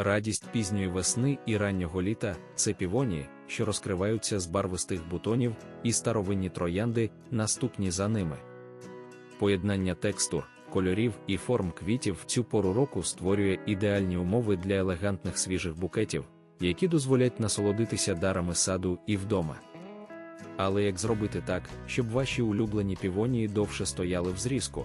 Радість пізньої весни і раннього літа це півонії, що розкриваються з барвистих бутонів, і старовинні троянди, наступні за ними. Поєднання текстур, кольорів і форм квітів в цю пору року створює ідеальні умови для елегантних свіжих букетів, які дозволять насолодитися дарами саду і вдома. Але як зробити так, щоб ваші улюблені півонії довше стояли в зрізку?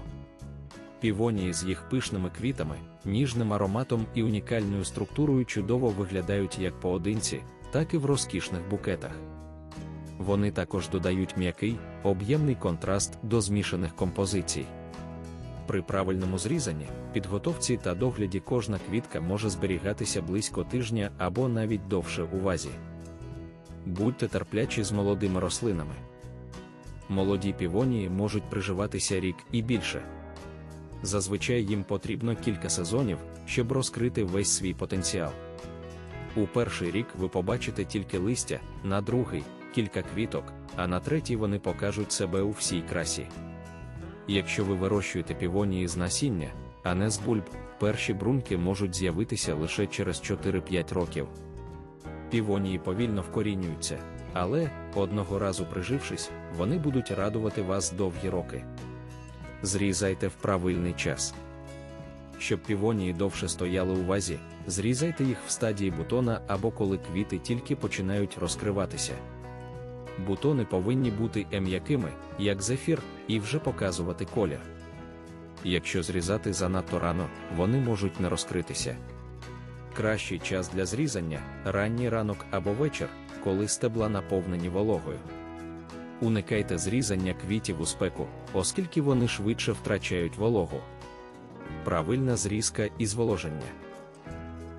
Півонії з їх пишними квітами, ніжним ароматом і унікальною структурою чудово виглядають як поодинці, так і в розкішних букетах. Вони також додають м'який, об'ємний контраст до змішаних композицій. При правильному зрізанні, підготовці та догляді кожна квітка може зберігатися близько тижня або навіть довше у вазі. Будьте терплячі з молодими рослинами. Молоді півонії можуть приживатися рік і більше. Зазвичай їм потрібно кілька сезонів, щоб розкрити весь свій потенціал. У перший рік ви побачите тільки листя, на другий кілька квіток, а на третій вони покажуть себе у всій красі. Якщо ви вирощуєте півонії з насіння, а не з бульб, перші брунки можуть з'явитися лише через 4-5 років. Півонії повільно вкорінюються, але, одного разу прижившись, вони будуть радувати вас довгі роки. Зрізайте в правильний час. Щоб півонії довше стояли у вазі, зрізайте їх в стадії бутона або коли квіти тільки починають розкриватися. Бутони повинні бути м'якими, як зефір, і вже показувати колір. Якщо зрізати занадто рано, вони можуть не розкритися. Кращий час для зрізання ранній ранок або вечір, коли стебла наповнені вологою. Уникайте зрізання квітів у спеку, оскільки вони швидше втрачають вологу. Правильна зрізка і зволоження.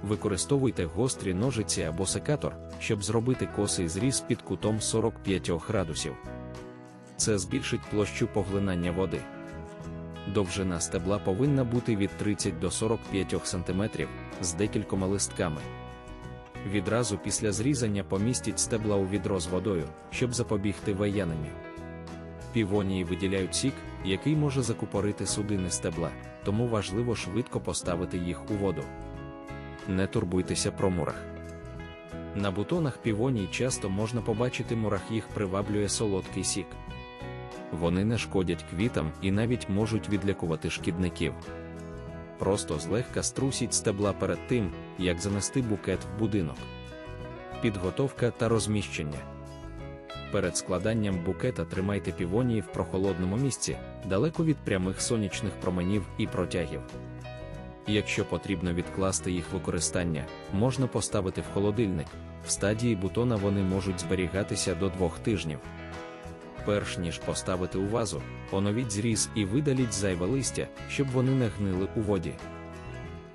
Використовуйте гострі ножиці або секатор, щоб зробити косий зріз під кутом 45 градусів. Це збільшить площу поглинання води. Довжина стебла повинна бути від 30 до 45 см з декількома листками. Відразу після зрізання помістіть стебла у відро з водою, щоб запобігти вияненню. Півонії виділяють сік, який може закупорити судини стебла, тому важливо швидко поставити їх у воду. Не турбуйтеся про мурах. На бутонах півоній часто можна побачити мурах, їх приваблює солодкий сік. Вони не шкодять квітам і навіть можуть відлякувати шкідників. Просто злегка струсіть стебла перед тим, як занести букет в будинок. Підготовка та розміщення. Перед складанням букета тримайте півонії в прохолодному місці, далеко від прямих сонячних променів і протягів. Якщо потрібно відкласти їх використання, можна поставити в холодильник. В стадії бутона вони можуть зберігатися до двох тижнів. Перш ніж поставити у вазу, оновіть зріз і видаліть зайве листя, щоб вони не гнили у воді.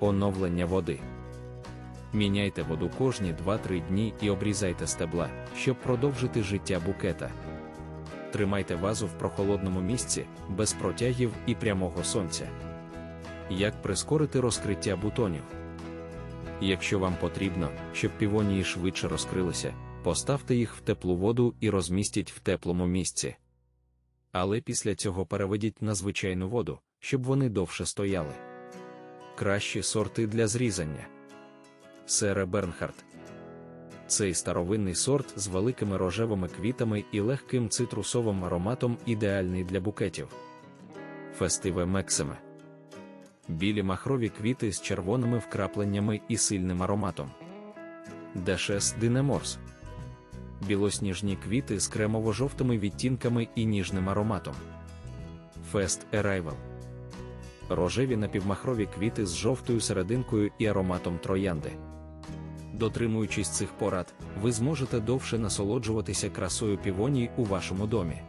Оновлення води. Міняйте воду кожні 2-3 дні і обрізайте стебла, щоб продовжити життя букета. Тримайте вазу в прохолодному місці, без протягів і прямого сонця. Як прискорити розкриття бутонів? Якщо вам потрібно, щоб півонії швидше розкрилися, поставте їх в теплу воду і розмістіть в теплому місці. Але після цього переведіть на звичайну воду, щоб вони довше стояли. Кращі сорти для зрізання. Сере Бернхард. Цей старовинний сорт з великими рожевими квітами і легким цитрусовим ароматом ідеальний для букетів. Фестиве Мексиме. Білі махрові квіти з червоними вкрапленнями і сильним ароматом. Дешес Динеморс. Білосніжні квіти з кремово-жовтими відтінками і ніжним ароматом. Фест Arrival. Рожеві напівмахрові квіти з жовтою серединкою і ароматом троянди. Дотримуючись цих порад, ви зможете довше насолоджуватися красою півоній у вашому домі.